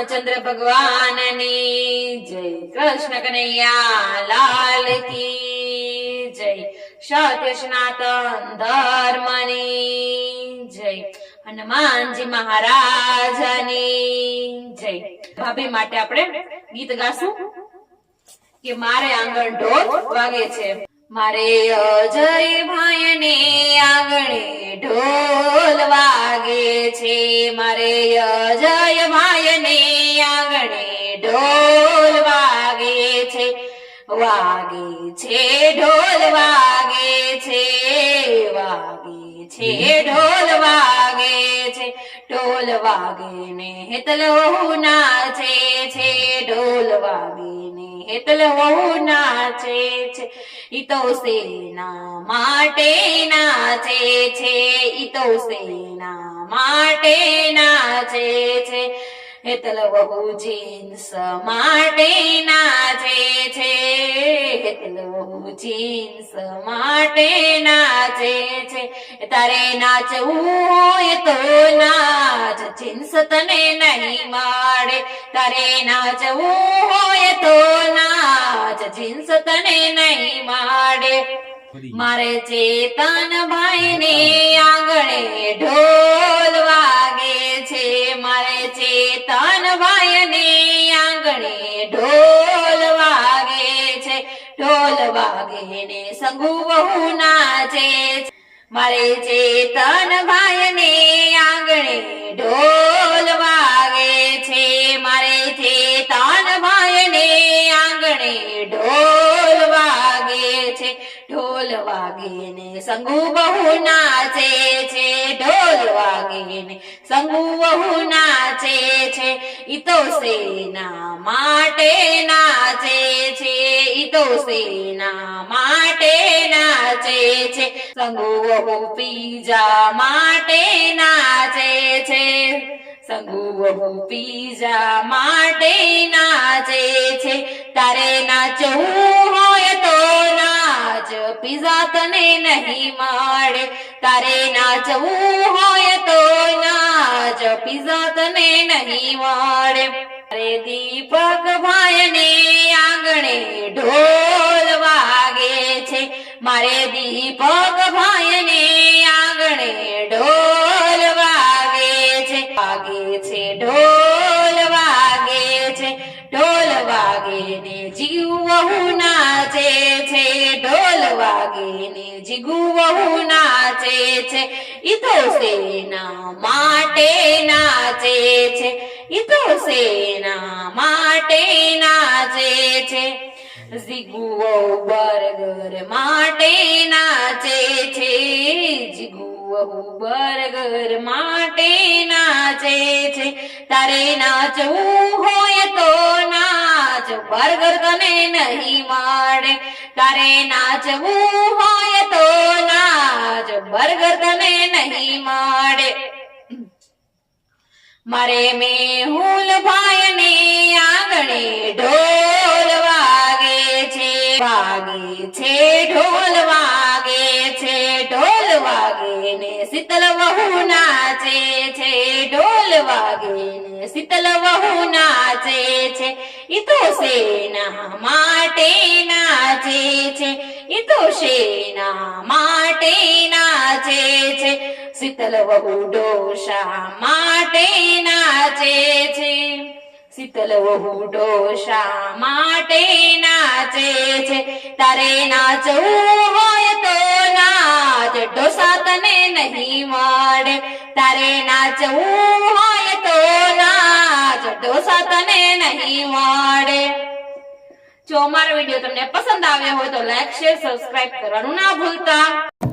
રામચંદ્ર ભગવાનની જય કૃષ્ણ કનૈયા લાલ કી જય સત્ય સનાતન ધર્મની જય હનુમાનજી મહારાજની જય ભાભી માટે આપણે ગીત ગાશું કે મારે આંગણ ઢોર વાગે છે. મારે અજય ભાઈ ને આંગણે છે મારે અજય ભાઈને આંગણે ઢોલ વાગે છે. વાગે છે, ઢોલ વાગે છે વાગે છે, ઢોલ વાગે ઢોલ વાગે ને હેતલ વહુ નાચે છે, ઢોલ વાગે ને હેતલ વહુ નાચે છે, ઈ તો સેના માટે નાચે છે, ઈ તો સેના માટે નાચે છે હેતલ વહુ જીન્સ માટે નાચે છે. હેતલ વહુ જીન્સ માટે નાચે છે. તારે નાચવું હોય તો નાચ જીન્સ તને નહીં માડે. તારે નાચવું હોય તો નાચ જીન્સ તને નહીં માડે. મારે ચેતન ભાઈ ને આંગણે ઢોલ ઢોલ વાગે ને સંગુ નાચે. છે. મારે ચેતન ભાઈ ને આંગણે ઢોલ વાગે છે. મારે ચેતન ભાઈ ને આંગણે ઢોલ વાગે છે. ઢોલ વાગે ને સંગુ બહુ નાચે છે. ઢોલ વાગે ને સંગુ બહુ નાચે છે. ઈ તો સેના માટે છે તો માટે નાચે છે. સંગુઓ પીજા માટે નાચે છે. સંગુઓ પીજા માટે નાચે છે. તારે નાચવું હોય તો નાચ, પીઝા તને નહીં મળે તારે નાચવું હોય તો નાચ, પીઝા તને નહીં મળે અરે દીપક ભાઈને આંગણે ઢોલ વાગે છે. મારે દીપક ભાઈને આંગણે ઢોલ વાગે છે. વાગે છે, ઢોલ વાગે છે. ઢોલ વાગે ને જીવવું નાચે છે. ઢોલ વાગે ને જીગવું નાચે છે. ઈ તો સેના માટે નાચે છે. તો સેના માટે નાચે છે. જીગુઓ બર્ગર માટે નાચે છે. જીગુઓ બર્ગર માટે નાચે છે. તારે નાચવું હોય તો નાચ, બર્ગર તને નહીં મળે તારે નાચવું હોય તો નાચ, બર્ગર તને મારે મેહુલ ભાઈ ને આંગણે ઢોલ વાગે છે વાગે છે, ઢોલ વાગે છે, ઢોલ વાગે ને શીતલ વહુ નાચે છે, ઢોલ વાગે ને શીતલ વહુ નાચે છે, ઈ સેના માટે નાચે છે, ઈ સેના માટે નાચે છે, શીતલ વહુ ડોશા માટે નાચે છે. શીતલ વહુ ડોશા માટે નાચે છે. તારે નાચવું હોય તો નાચ ડોસા તને નહીં મળે તારે નાચવું હોય તો નાચ ડોસા તને નહીં મળે જો અમારો વીડિયો તમને પસંદ આવ્યો હોય તો લાઈક, શેર, સબસ્ક્રાઇબ કરવાનું ના ભૂલતા.